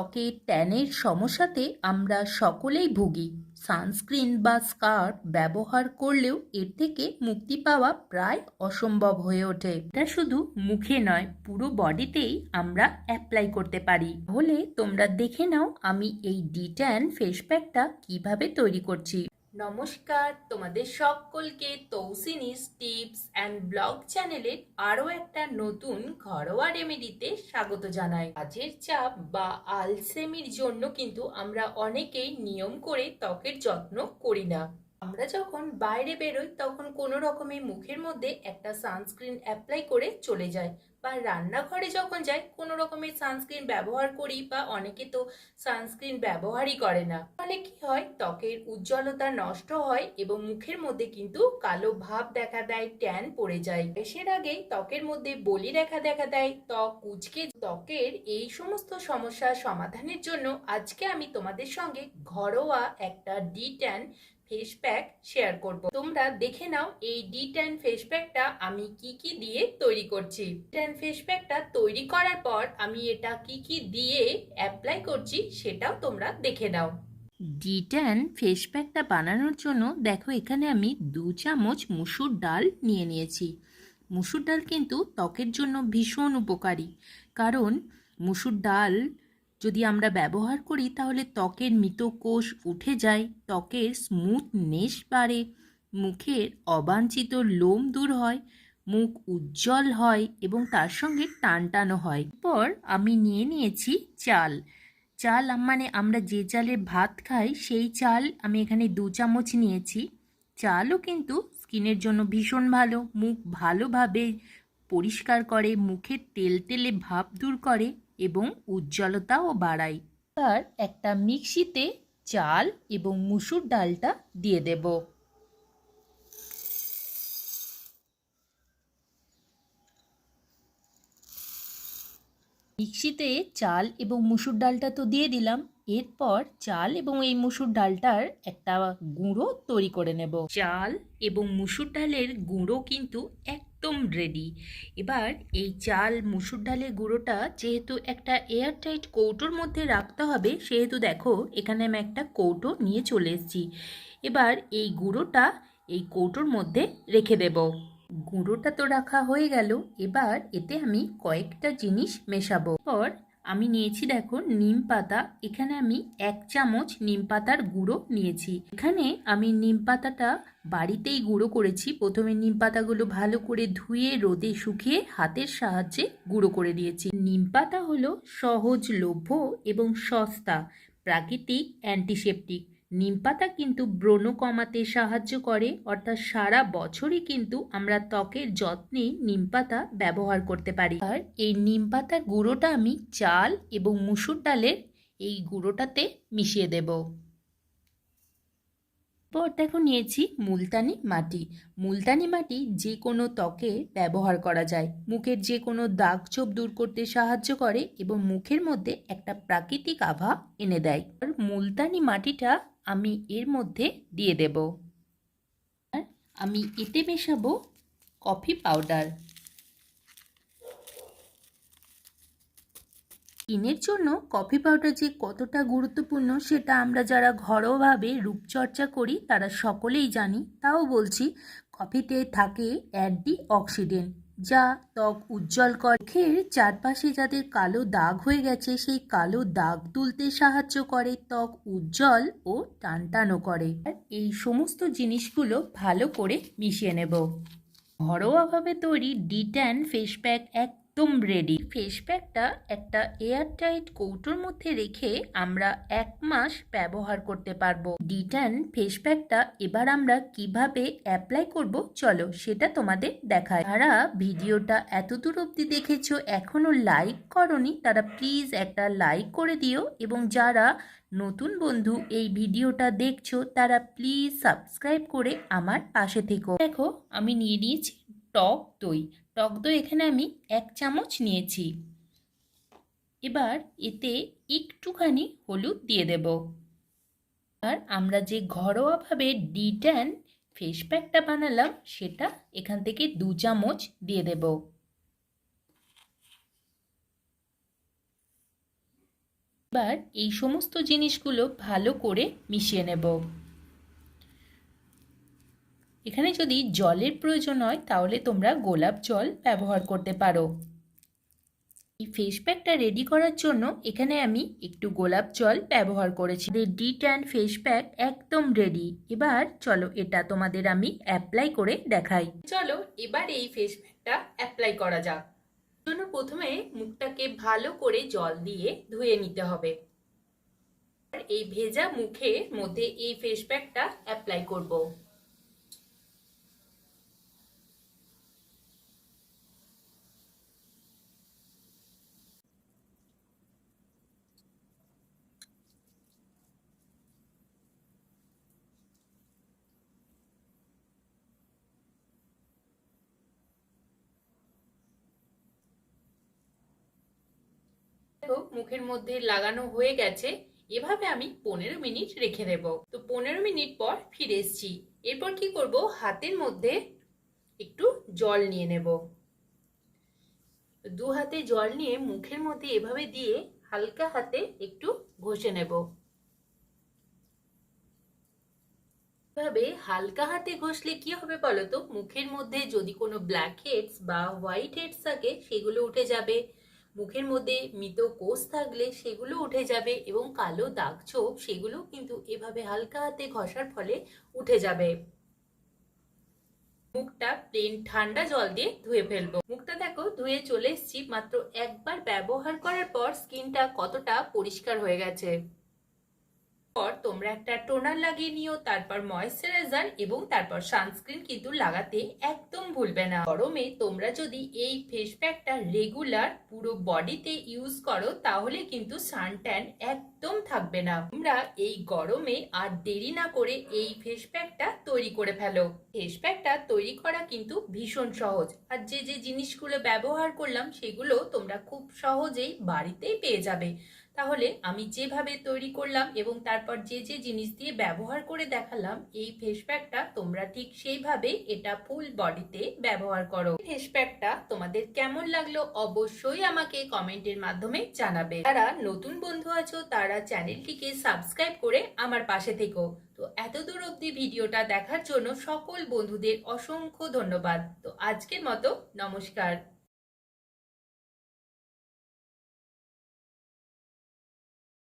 ত্বকে ট্যানের সমস্যাতে আমরা সকলেই ভুগি। সানস্ক্রিন বা স্কার্ফ ব্যবহার করলেও এর থেকে মুক্তি পাওয়া প্রায় অসম্ভব হয়ে ওঠে। এটা শুধু মুখে নয়, পুরো বডিতেই আমরা অ্যাপ্লাই করতে পারি। হলে তোমরা দেখে নাও আমি এই ডিট্যান ফেস প্যাকটা কীভাবে তৈরি করছি। নমস্কার, তোমাদের সকলকে তৌসিনিস টিপস অ্যান্ড ব্লগ চ্যানেলের আরও একটা নতুন ঘরোয়া রেমেডিতে স্বাগত জানাই। কাজের চাপ বা আলসেমির জন্য কিন্তু আমরা অনেকেই নিয়ম করে ত্বকের যত্ন করি না। আমরা যখন বাইরে বেরোই, তখন কোনো রকমে মুখের মধ্যে একটা সানস্ক্রিন অ্যাপ্লাই করে চলে যায় বা রান্নাঘরে যখন যাই, কোনো রকমের সানস্ক্রিন ব্যবহার করি বা অনেকে তো সানস্ক্রিন ব্যবহারই করে না। ফলে কি হয়, ত্বকের উজ্জ্বলতা নষ্ট হয় এবং মুখের মধ্যে কিন্তু কালো ভাব দেখা দেয় ট্যান পড়ে যায়। বেশের আগেই ত্বকের মধ্যে বলি রেখা দেখা দেয়, ত্বক কুচকে ত্বকের এই সমস্ত সমস্যার সমাধানের জন্য আজকে আমি তোমাদের সঙ্গে ঘরোয়া একটা de tan face pack share করব। তোমরা দেখে নাও এই ডি ট্যান ফেস প্যাকটা আমি কি কি দিয়ে তৈরি করছি। ট্যান ফেস প্যাকটা তৈরি করার পর আমি এটা কি কি দিয়ে অ্যাপ্লাই করছি সেটাও তোমরা দেখে নাও। ডি ট্যান ফেস প্যাকটা বানানোর জন্য দেখো এখানে আমি দু চামচ মুসুর ডাল নিয়ে নিয়েছি। মুসুর ডাল কিন্তু ত্বকের জন্য ভীষণ উপকারী। কারণ মুসুর ডাল যদি আমরা ব্যবহার করি, তাহলে ত্বকের মৃত কোষ উঠে যায়, ত্বকের স্মুথনেস বাড়ে, মুখের অবাঞ্ছিত লোম দূর হয়, মুখ উজ্জ্বল হয় এবং তার সঙ্গে টানটানো হয়। পর আমি নিয়ে নিয়েছি চাল। চাল মানে আমরা যে চালে ভাত খাই, সেই চাল আমি এখানে দু চামচ নিয়েছি। চালও কিন্তু স্কিনের জন্য ভীষণ ভালো। মুখ ভালোভাবে পরিষ্কার করে, মুখের তেল তেলে ভাব দূর করে। এবং উজ্জ্বলতাও বাড়ায় আর একটা মিক্সিতে চাল এবং মুসুর ডালটা দিয়ে দেব। মিক্সিতে চাল এবং মুসুর ডালটা তো দিয়ে দিলাম। এরপর চাল এবং এই মুসুর ডালটার একটা গুঁড়ো তৈরি করে নেব। চাল এবং মুসুর ডালের গুঁড়ো কিন্তু একদম রেডি এবার এই চাল, মুসুর ডালের গুঁড়োটা যেহেতু একটা এয়ারটাইট কৌটোর মধ্যে রাখতে হবে, সেহেতু দেখো এখানে আমি একটা কৌটো নিয়ে চলে এসেছি। এবার এই গুঁড়োটা এই কৌটোর মধ্যে রেখে দেব। গুঁড়োটা তো রাখা হয়ে গেল, এবার এতে আমি কয়েকটা জিনিস মেশাবো। পর আমি নিয়েছি দেখো নিম পাতা। এখানে আমি এক চামচ নিম পাতার গুঁড়ো নিয়েছি। এখানে আমি নিম পাতাটা বাড়িতেই গুঁড়ো করেছি। প্রথমে নিম পাতাগুলো ভালো করে ধুয়ে, রোদে শুকিয়ে হাতের সাহায্যে গুঁড়ো করে দিয়েছি। নিম পাতা হলো সহজলভ্য এবং সস্তা, প্রাকৃতিক অ্যান্টিসেপটিক। নিম পাতা কিন্তু ব্রণ কমাতে সাহায্য করে, অর্থাৎ সারা বছরই কিন্তু আমরা ত্বকের যত্নে নিম পাতা ব্যবহার করতে পারি। আর এই নিম পাতার গুঁড়োটা আমি চাল এবং মুসুর ডালের এই গুঁড়োটাতে মিশিয়ে দেব। পর দেখো নিয়েছি মুলতানি মাটি। মুলতানি মাটি যে কোনো ত্বকে ব্যবহার করা যায়। মুখের যে কোনো দাগ ছোপ দূর করতে সাহায্য করে এবং মুখের মধ্যে একটা প্রাকৃতিক আভা এনে দেয়। আর মুলতানি মাটিটা আমি এর মধ্যে দিয়ে দেব। আর আমি এতে মেশাবো কফি পাউডার। স্কিনের জন্য কফি পাউডার যে কতটা গুরুত্বপূর্ণ সেটা আমরা যারা ঘরোয়াভাবে রূপচর্চা করি, তারা সকলেই জানি, তাও বলছি, কফিতে থাকে অ্যান্টি অক্সিডেন্ট যা ত্বক উজ্জ্বল করে। খের চারপাশে যাদের কালো দাগ হয়ে গেছে, সেই কালো দাগ তুলতে সাহায্য করে, ত্বক উজ্জ্বল ও টানটানো করে। এই সমস্ত জিনিসগুলো ভালো করে মিশিয়ে নেব। ঘরোয়াভাবে তৈরি ডিট্যান ফেস প্যাক একদম রেডি ফেস প্যাকটা একটা এয়ারটাইট কৌটোর মধ্যে রেখে আমরা এক মাস ব্যবহার করতে পারব। ডি ট্যান ফেস প্যাকটা এবার আমরা কীভাবে অ্যাপ্লাই করব চলো সেটা তোমাদের দেখায় যারা ভিডিওটা এত দূর অব্দি দেখেছ, এখনও লাইক করনি, তারা প্লিজ একটা লাইক করে দিও এবং যারা নতুন বন্ধু এই ভিডিওটা দেখছ, তারা প্লিজ সাবস্ক্রাইব করে আমার পাশে থেকো। দেখো, আমি নিয়ে নিয়েছি টক দই। টক দই এখানে আমি এক চামচ নিয়েছি। এবার এতে একটুখানি হলুদ দিয়ে দেব। আর আমরা যে ঘরোয়াভাবে ডি ট্যান ফেস প্যাকটা বানালাম, সেটা এখান থেকে দু চামচ দিয়ে দেব। এবার এই সমস্ত জিনিসগুলো ভালো করে মিশিয়ে নেব। এখানে যদি জলের প্রয়োজন হয়, তাহলে তোমরা গোলাপ জল ব্যবহার করতে পারো। এই ফেস প্যাকটা রেডি করার জন্য এখানে আমি একটু গোলাপ জল ব্যবহার করেছি। ডি ট্যান ফেস প্যাক একদম রেডি এবার চলো এটা তোমাদের আমি অ্যাপ্লাই করে দেখাই। চলো এবার এই ফেস প্যাকটা অ্যাপ্লাই করা যাক। জন্য প্রথমে মুখটাকে ভালো করে জল দিয়ে ধুয়ে নিতে হবে। এই ভেজা মুখের মধ্যে এই ফেস প্যাকটা অ্যাপ্লাই করব। দেখো মুখের মধ্যে লাগানো হয়ে গেছে, এভাবে আমি পনেরো মিনিট রেখে দেব। তো পনেরো মিনিট পর ফিরে এসছি। এরপর কি করব? হাতের মধ্যে একটু জল নিয়ে নেব। দু হাতে জল নিয়ে মুখের মধ্যে এভাবে দিয়ে হালকা হাতে একটু ঘষে নেব। এভাবে হালকা হাতে ঘষলে কি হবে বলো তো? মুখের মধ্যে যদি কোনো ব্ল্যাক হেডস বা হোয়াইট হেডস থাকে, সেগুলো উঠে যাবে। মুখের মধ্যে মৃত কোষ থাকলে সেগুলো উঠে যাবে এবং কালো দাগ ছোপ সেগুলো কিন্তু এভাবে হালকা হাতে ঘষার ফলে উঠে যাবে। মুখটা প্লেন ঠান্ডা জল দিয়ে ধুয়ে ফেলব। মুখটা দেখো, ধুয়ে চলে এসছি। মাত্র একবার ব্যবহার করার পর স্কিনটা কতটা পরিষ্কার হয়ে গেছে। পর তোমরা একটা টোনার লাগিয়ে নিও, তারপর ময়েশ্চারাইজার এবং তারপর সানস্ক্রিন কিন্তু লাগাতে একদম ভুলবে না। গরমে তোমরা যদি এই ফেস প্যাকটা রেগুলার পুরো বডিতে ইউজ করো, তাহলে কিন্তু সানট্যান একদম থাকবে না। তোমরা এই গরমে আর দেরি না করে এই ফেস প্যাকটা তৈরি করে ফেলো। ফেস প্যাকটা তৈরি করা কিন্তু ভীষণ সহজ। আর যে যে জিনিসগুলো ব্যবহার করলাম, সেগুলো তোমরা খুব সহজেই বাড়িতেই পেয়ে যাবে। তাহলে আমি যেভাবে তৈরি করলাম এবং তারপর যে যে জিনিস দিয়ে ব্যবহার করে দেখালাম, এই ফেস প্যাকটা তোমরা ঠিক সেইভাবে এটা ফুল বডিতে ব্যবহার করো। ফেস প্যাকটা তোমাদের কেমন লাগল অবশ্যই আমাকে কমেন্টের মাধ্যমে জানাবে। যারা নতুন বন্ধু আছো, তারা চ্যানেলটিকে সাবস্ক্রাইব করে আমার পাশে থেকো। তো এত দূর অব্দি ভিডিওটা দেখার জন্য সকল বন্ধুদের অসংখ্য ধন্যবাদ। তো আজকের মতো নমস্কার।